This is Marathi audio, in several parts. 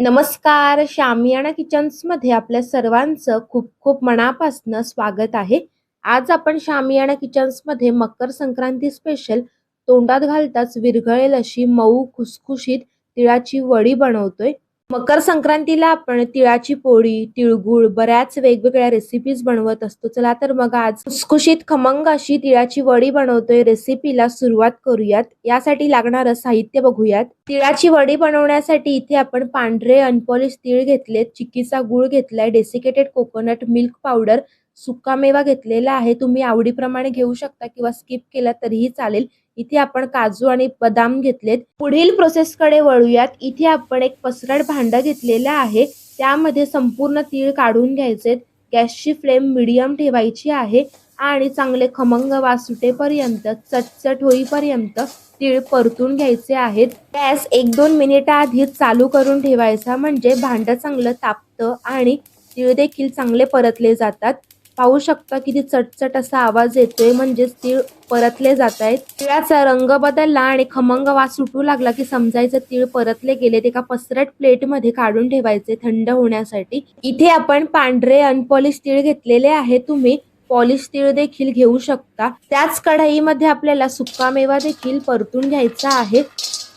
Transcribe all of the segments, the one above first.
नमस्कार शामियाना किचन्समध्ये आपल्या सर्वांचं खूप खूप मनापासनं स्वागत आहे. आज आपण शामियाना किचन्समध्ये मकर संक्रांती स्पेशल तोंडात घालताच विरघळेल अशी मऊ खुसखुशीत तिळाची वडी बनवतोय. मकर संक्रांतीला आपण तिळाची पोळी तिळगुळ बऱ्याच वेगवेगळ्या रेसिपीज बनवत असतो. चला तर मग आज खुसखुशीत खमंग अशी तिळाची वडी बनवतोय. रेसिपीला सुरुवात करूयात. यासाठी लागणारं साहित्य बघूयात. तिळाची वडी बनवण्यासाठी इथे आपण पांढरे अनपॉलिश तीळ घेतलेत. चिक्कीचा गुळ घेतलाय. डेसिकेटेड कोकोनट मिल्क पावडर सुकामेवा घेतलेला आहे. तुम्ही आवडीप्रमाणे घेऊ शकता किंवा स्किप केला तरीही चालेल. इथे आपण काजू आणि बदाम घेतलेत. पुढील प्रोसेस कडे वळूयात. इथे आपण एक पसरड भांड घेतलेलं आहे. त्यामध्ये संपूर्ण तीळ काढून घ्यायचे गॅसची फ्लेम मिडियम ठेवायची आहे आणि चांगले खमंग वास सुटेपर्यंत चटचट होईपर्यंत तीळ परतून घ्यायचे आहेत. गॅस एक दोन मिनिटं आधी चालू करून ठेवायचा म्हणजे भांड चांगलं तापतं आणि तीळ देखील चांगले परतले जातात. पाहू शकता किती चटचट असा आवाज येतोय म्हणजेच तीळ परतले जात आहेत तिळाचा रंग बदलला आणि खमंग वास सुटू लागला की समजायचं तीळ परतले गेले एका पसरट प्लेटमध्ये काढून ठेवायचे थंड होण्यासाठी. इथे आपण पांढरे अनपॉलिश तीळ घेतलेले आहे. तुम्ही पॉलिश तीळ देखील घेऊ शकता. त्याच कढईमध्ये आपल्याला सुका मेवा देखील परतून घ्यायचा आहे.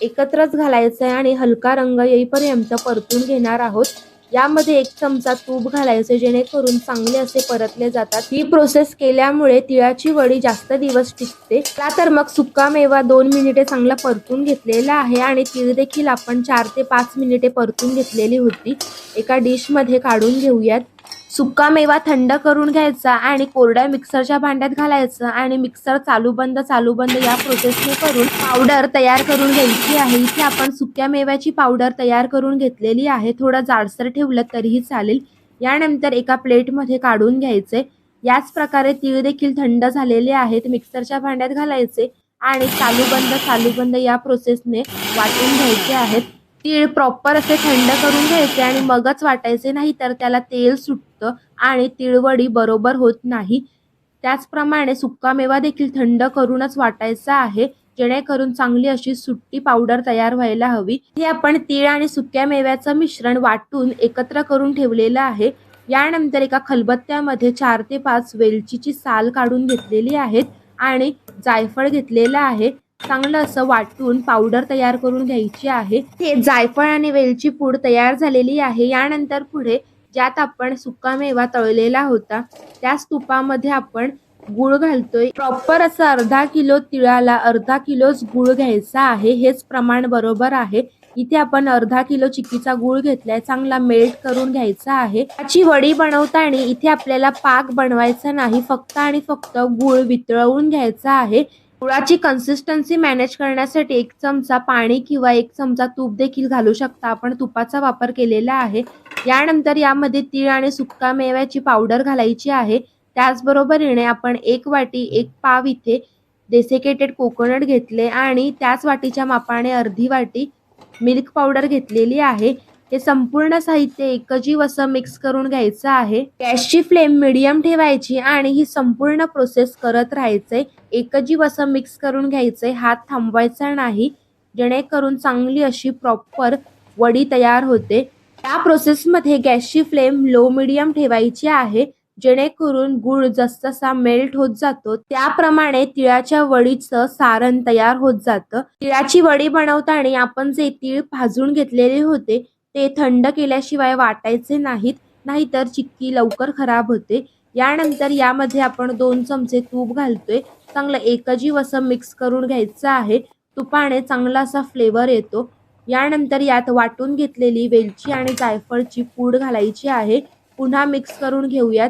एकत्रच घालायचा आहे आणि हलका रंग येईपर्यंत परतून घेणार आहोत. यामध्ये एक चमचा तूप घालायचे जेणेकरून चांगले असे परतले जातात. ही प्रोसेस केल्यामुळे तिळाची वडी जास्त दिवस टिकते. का तर मग सुका मेवा दोन मिनिटे चांगला परतून घेतलेला आहे आणि तीळ देखील आपण चार ते पाच मिनिटे परतून घेतलेली होती. एका डिशमध्ये काढून घेऊयात. सुका मेवा थंड करून घ्यायचा आणि कोरड्या मिक्सरच्या भांड्यात घालायचं आणि मिक्सर चालू बंद चालू बंद या प्रोसेसने करून पावडर तयार करून घ्यायची आहे. इथे आपण सुक्या मेव्याची पावडर तयार करून घेतलेली आहे. थोडं जाडसर ठेवलं तरीही चालेल. यानंतर एका प्लेटमध्ये काढून घ्यायचे. याच प्रकारे तीळ देखील थंड झालेले आहेत. मिक्सरच्या भांड्यात घालायचे आणि चालू बंद चालू बंद या प्रोसेसने वाटून घ्यायचे आहेत. तीळ प्रॉपर असे थंड करून घ्यायचे आणि मगच वाटायचे नाही तर त्याला तेल सुटतं आणि तिळवडी बरोबर होत नाही. त्याचप्रमाणे सुकामेवा देखील थंड करूनच वाटायचा आहे जेणेकरून चांगली अशी सुट्टी पावडर तयार व्हायला हवी. हे आपण तीळ आणि सुक्या मेव्याचं मिश्रण वाटून एकत्र करून ठेवलेलं आहे. यानंतर एका खलबत्त्यामध्ये चार ते पाच वेलचीची साल काढून घेतलेली आहेत आणि जायफळ घेतलेलं आहे. चांगलं असं वाटून पावडर तयार करून घ्यायची आहे. हे जायफळ आणि वेलची पूड तयार झालेली आहे. यानंतर पुढे ज्यात आपण सुका मेवा तळलेला होता त्याच तुपामध्ये आपण गुळ घालतोय. प्रॉपर असं अर्धा किलो तिळाला अर्धा किलोच गुळ घ्यायचा आहे. हेच प्रमाण बरोबर आहे. इथे आपण अर्धा किलो चिक्कीचा गुळ घेतलाय. चांगला मेल्ट करून घ्यायचा आहे. त्याची वडी बनवताना इथे आपल्याला पाक बनवायचा नाही. फक्त आणि फक्त गुळ वितळवून घ्यायचा आहे. गुळाची कन्सिस्टन्सी मॅनेज करण्यासाठी एक चमचा पाणी किंवा एक चमचा तूप देखील घालू शकता. आपण तुपाचा वापर केलेला आहे. यानंतर यामध्ये तीळ आणि सुक्का मेव्याची पावडर घालायची आहे. त्याचबरोबरीने आपण एक वाटी एक पाव इथे डेसिकेटेड कोकोनट घेतले आणि त्याच वाटीच्या मापाने अर्धी वाटी मिल्क पावडर घेतलेली आहे. हे संपूर्ण साहित्य एकजीव असं मिक्स करून घ्यायचं आहे. गॅसची फ्लेम मिडियम ठेवायची आणि ही संपूर्ण प्रोसेस करत राहायचंय. एकजीव असं मिक्स करून घ्यायचंय. हात थांबवायचा नाही. जेणेकरून चांगली अशी प्रॉपर वडी तयार होते. त्या प्रोसेसमध्ये गॅसची फ्लेम लो मिडियम ठेवायची आहे. जेणेकरून गुळ जसजसा मेल्ट होत जातो त्याप्रमाणे तिळाच्या वडीचं सारण तयार होत जातं. तिळाची वडी बनवताना आपण जे तीळ भाजून घेतलेले होते ते थंड केल्याशिवाय वाटायचे नाहीत नाहीतर चिक्की लवकर खराब होते. यानंतर यामध्ये आपण दोन चमचे तूप घालतोय. चांगलं एकजीव असं मिक्स करून घ्यायचं आहे. तुपाने चांगला असा फ्लेवर येतो. यानंतर यात वाटून घेतलेली वेलची आणि जायफळची पूड घालायची आहे. पुन्हा मिक्स करून घेऊयात.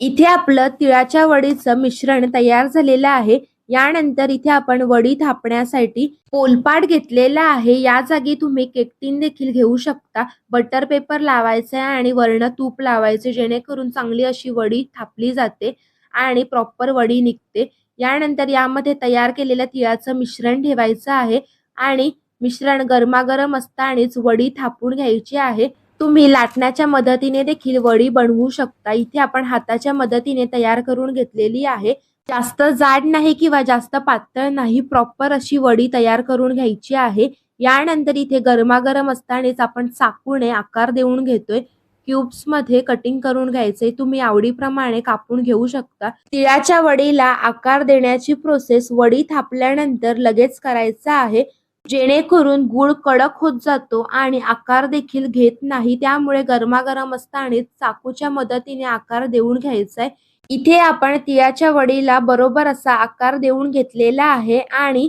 इथे आपलं तिळाच्या वडीचं मिश्रण तयार झालेलं आहे. यानंतर इथे आपण वडी थापण्यासाठी पोलपाट घेतलेला आहे. या जागी तुम्ही केकटीन देखील घेऊ शकता. बटर पेपर लावायचा आहे आणि वर्ण तूप लावायचे जेणेकरून चांगली अशी वडी थापली जाते आणि प्रॉपर वडी निघते. यानंतर यामध्ये तयार केलेल्या तिळाचं मिश्रण ठेवायचं आहे आणि मिश्रण गरमागरम असतानाच वडी थापून घ्यायची आहे. तुम्ही लाटण्याच्या मदतीने देखील वडी बनवू शकता. इथे आपण हाताच्या मदतीने तयार करून घेतलेली आहे. जास्त जाड नाही किंवा जास्त पातळ नाही प्रॉपर अशी वडी तयार करून घ्यायची आहे. यानंतर इथे गरमागरम असतानाच आपण चाकूने आकार देऊन घेतोय. क्यूब्समध्ये कटिंग करून घ्यायचे. तुम्ही आवडीप्रमाणे कापून घेऊ शकता. तिळाच्या वडीला आकार देण्याची प्रोसेस वडी थापल्यानंतर लगेच करायचा आहे. जेणेकरून गुळ कडक होत जातो आणि आकार देखील घेत नाही. त्यामुळे गरमागरम असतानाच चाकूच्या मदतीने आकार देऊन घ्यायचा आहे. इथे आपण तिळाच्या वडीला बरोबर असा आकार देऊन घेतलेला आहे आणि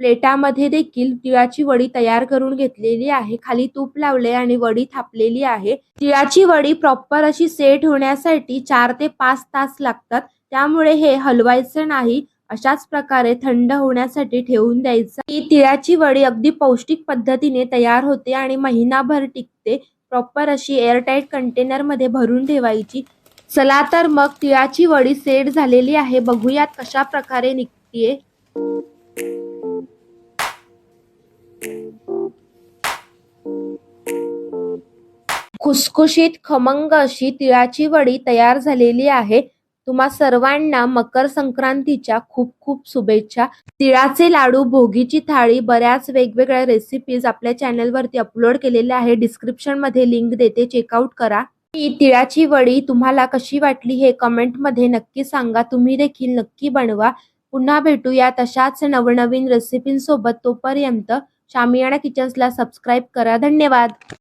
प्लेटामध्ये देखील तिळाची वडी तयार करून घेतलेली आहे. खाली तूप लावले आणि वडी थापलेली आहे. तिळाची वडी प्रॉपर अशी सेट होण्यासाठी चार ते पाच तास लागतात. त्यामुळे हे हलवायचं नाही. अशाच प्रकारे थंड होण्यासाठी ठेवून द्यायचं. ही तिळाची वडी अगदी पौष्टिक पद्धतीने तयार होते आणि महिनाभर टिकते. प्रॉपर अशी एअरटाईट कंटेनरमध्ये भरून ठेवायची. चला तर मग तिळाची वडी सेट झालेली आहे. बघूयात कशा प्रकारे निघतीये. खुसखुशीत खमंग अशी तिळाची वडी तयार झालेली आहे. तुम्हा सर्वांना मकर संक्रांतीच्या खूप खूप शुभेच्छा. तिळाचे लाडू भोगीची थाळी बऱ्याच वेगवेगळ्या रेसिपीज आपल्या चॅनलवरती अपलोड केलेल्या आहे डिस्क्रिप्शनमध्ये लिंक देते. चेकआउट करा. ही तिळाची वडी तुम्हाला कशी वाटली हे कमेंटमध्ये नक्की सांगा. तुम्ही देखील नक्की बनवा. पुन्हा भेटूया तशाच नवनवीन रेसिपींसोबत तोपर्यंत शामियाना किचन्सला सबस्क्राईब करा. धन्यवाद.